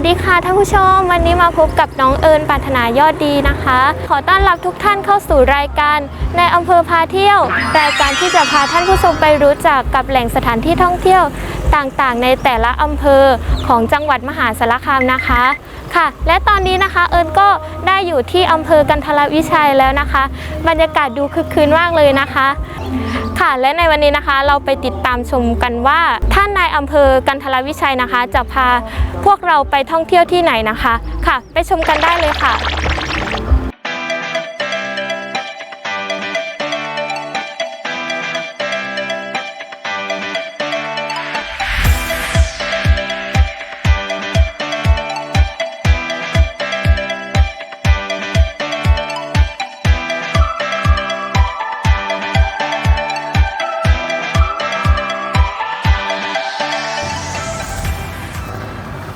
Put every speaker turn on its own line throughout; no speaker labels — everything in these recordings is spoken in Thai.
วัสดีค่ะท่านผู้ชม วันนี้มาพบกับน้องเอิญปรารถนายอดดีนะคะ ขอต้อนรับทุกท่านเข้าสู่รายการในอำเภอพาเที่ยว รายการที่จะพาท่านผู้ชมไปรู้จักกับแหล่งสถานที่ท่องเที่ยว ต่างๆ ในแต่ละอำเภอของจังหวัดมหาสารคามนะคะค่ะ และตอนนี้นะคะเอิญก็ได้อยู่ที่อำเภอกันทรวิชัยแล้วนะคะ บรรยากาศดูคึกคืนมากเลยนะคะ ค่ะและในวันนี้นะคะเราไปติดตามชมกันว่าท่านนายอำเภอกันทรวิชัยนะคะ จะพาพวกเราไปท่องเที่ยวที่ไหนนะคะ ค่ะ ไปชมกันได้เลยค่ะ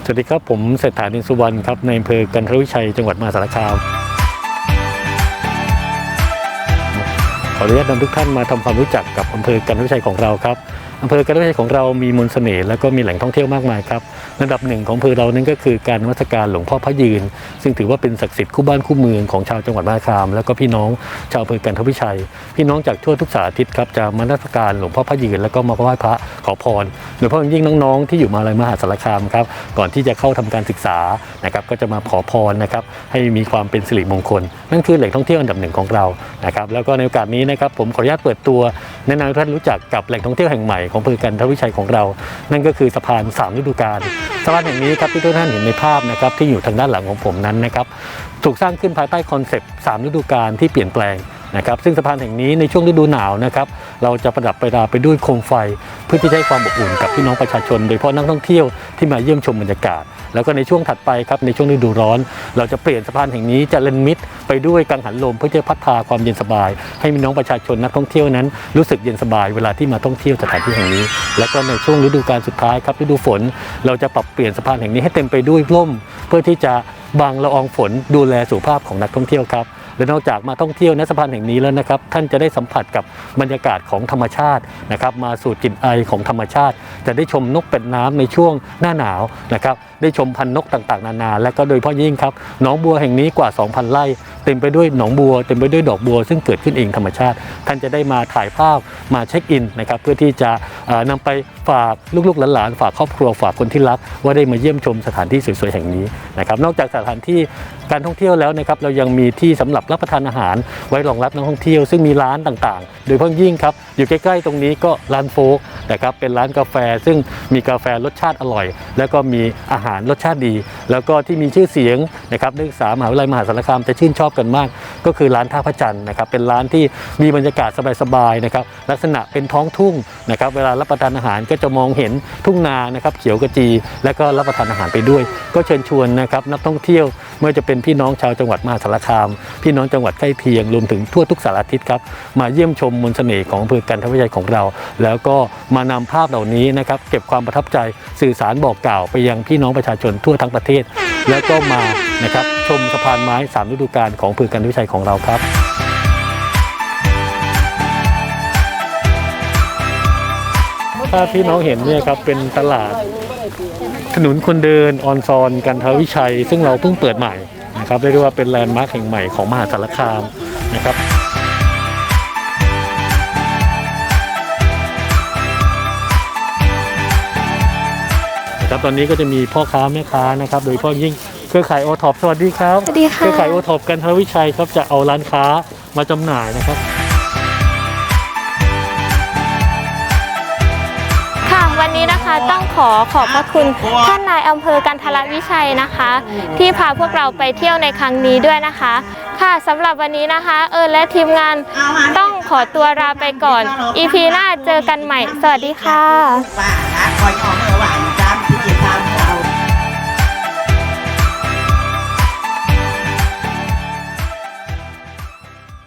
สวัสดีครับ ผมเศรษฐานินสุวรรณครับในอำเภอกันทรวิชัยจังหวัดมหาสารคามขออนุญาตนำทุกท่านมาทำความรู้จักกับอำเภอกันทรวิชัยของเราครับ อำเภอกันทรวิชัยของเรามีมนต์เสน่ห์และก็มีแหล่งท่องเที่ยวมากมายครับระดับหนึ่งของอำเภอเรานั่นก็คือการนมัสการหลวงพ่อพระยืน ซึ่งถือว่าเป็นศักดิ์สิทธิ์คู่บ้านคู่เมืองของชาวจังหวัดมหาสารคาม แล้วก็พี่น้องชาวอำเภอกันทวิชัย พี่น้องจากทั่วทุกสารทิศครับจะมานมัสการหลวงพ่อพระยืน แล้วก็มาไหว้พระขอพรโดยเฉพาะยิ่งน้องๆที่อยู่มาลัยมหาสารคามครับก่อนที่จะเข้าทำการศึกษานะครับก็จะมาขอพรนะครับให้มีความเป็นสิริมงคล นั่นคือแหล่งท่องเที่ยวอันดับหนึ่งของเรานะครับแล้วก็ในโอกาสนี้นะครับผมขออนุญาตเปิดตัวแนะนำท่านรู้จักกับแหล่งท่องเที่ยวแห่งใหม่ของอำเภอกันทวิชัยของเรา นั่นก็คือสะพานสามฤดูกาลสะพานแห่งนี้ครับที่ทุกท่านเห็นในภาพนะครับที่อยู่ทางด้านหลังของผมนั้นนะครับถูกสร้างขึ้นภายใต้คอนเซปต์สามฤดูกาลที่เปลี่ยนแปลง นะครับซึ่งสะพานแห่งนี้ในช่วงฤดูหนาวนะครับเราจะประดับประดาไปด้วยโคมไฟ เพื่อที่จะให้ความอบอุ่นกับพี่น้องประชาชน โดยเฉพาะนักท่องเที่ยวที่มาเยี่ยมชมบรรยากาศ แล้วก็ในช่วงถัดไปครับในช่วงฤดูร้อน เราจะเปลี่ยนสะพานแห่งนี้จะเลนมิดไปด้วยกังหันลมเพื่อจะพัดพาความเย็นสบาย ให้พี่น้องประชาชนนักท่องเที่ยวนั้น รู้สึกเย็นสบายเวลาที่มาท่องเที่ยวสถานที่แห่งนี้ แล้วก็ในช่วงฤดูกาลสุดท้ายครับฤดูฝน เราจะปรับเปลี่ยนสะพานแห่งนี้ให้เต็มไปด้วยร่ม เพื่อที่จะบังละอองฝนดูแลสุขภาพของนักท่องเที่ยวครับ และนอกจากมาท่องเที่ยวณสะพานแห่งนี้แล้วนะครับ ท่านจะได้สัมผัสกับบรรยากาศของธรรมชาตินะครับมาสูดกลิ่นไอของธรรมชาติ จะได้ชมนกเป็ดน้ำในช่วงหน้าหนาวนะครับได้ชมพันนกต่างๆ นานา และก็โดยเฉพาะยิ่งครับหนองบัวแห่งนี้กว่า 2,000 ไร่เต็มไปด้วยหนองบัวเต็มไปด้วยดอกบัว ซึ่งเกิดขึ้นเองธรรมชาติ ท่านจะได้มาถ่ายภาพมาเช็คอินนะครับเพื่อที่จะเอ่อนำไปฝากลูกๆหลานๆฝากครอบครัวฝากคนที่รัก ว่าได้มาเยี่ยมชมสถานที่สวยๆแห่งนี้นะครับนอกจากสถานที่การท่องเที่ยวแล้วนะครับเรายังมีที่สำหรับรับประทานอาหาร ไว้รองรับนักท่องเที่ยว ซึ่งมีร้านต่างๆ โดยเฉพาะยิ่งครับ อยู่ใกล้ๆ ตรงนี้ก็ร้านโฟกนะครับเป็นร้านกาแฟซึ่งมีกาแฟรสชาติอร่อย แล้วก็มีอาหารรสชาติดี แล้วก็ที่มีชื่อเสียงนะครับนักศึกษามหาวิทยาลัยมหาสารคามจะชื่นชอบกันมาก ก็คือร้านท่าพระจันทร์นะครับเป็นร้านที่มีบรรยากาศสบายๆนะครับลักษณะเป็นท้องทุ่งนะครับเวลารับประทานอาหารก็จะมองเห็นทุ่งนานะครับเขียวกระจี และก็รับประทานอาหารไปด้วย ก็เชิญชวนนะครับนักท่องเที่ยวไม่ว่าจะเป็นพี่น้องชาวจังหวัดมหาสารคามพี่น้องจังหวัดใกล้เคียงรวมถึงทั่วทุกสารทิศครับมาเยี่ยมชมมนต์เสน่ห์ของอำเภอกันทวิชัยของเรา แล้วก็มานำภาพเหล่านี้นะครับเก็บความประทับใจสื่อสารบอกกล่าวไปยังพี่น้องประชาชนทั่วทั้งประเทศ แล้วก็มานะครับชมสะพานไม้สามฤดูกาลของอำเภอกันทวิชัยของเราครับถ้าพี่น้องเห็นเนี่ยครับเป็นตลาดถนนคนเดินออนซอนกันทวิชัย ซึ่งเราเพิ่งเปิดใหม่ นะครับเรียกได้ว่าเป็นแลนด์มาร์คแห่งใหม่ของมหาสารคามนะครับนะครับตอนนี้ก็จะมีพ่อค้าแม่ค้านะครับ โดยเฉพาะยิ่งเครือข่ายโอท็อปสวัสดีครับ
สวัสดีค่ะ
เครือข่ายโอท็อปกันทวิชัยครับจะเอาร้านค้ามาจำหน่ายนะครับ
ต้องขอขอบพระคุณท่านนายอำเภอกันทรวิชัยนะคะ ที่พาพวกเราไปเที่ยวในครั้งนี้ด้วยนะคะ ค่ะสำหรับวันนี้นะคะ เออและทีมงานต้องขอตัวลาไปก่อน อีพีหน้าเจอกันใหม่ สวัสดีค่ะ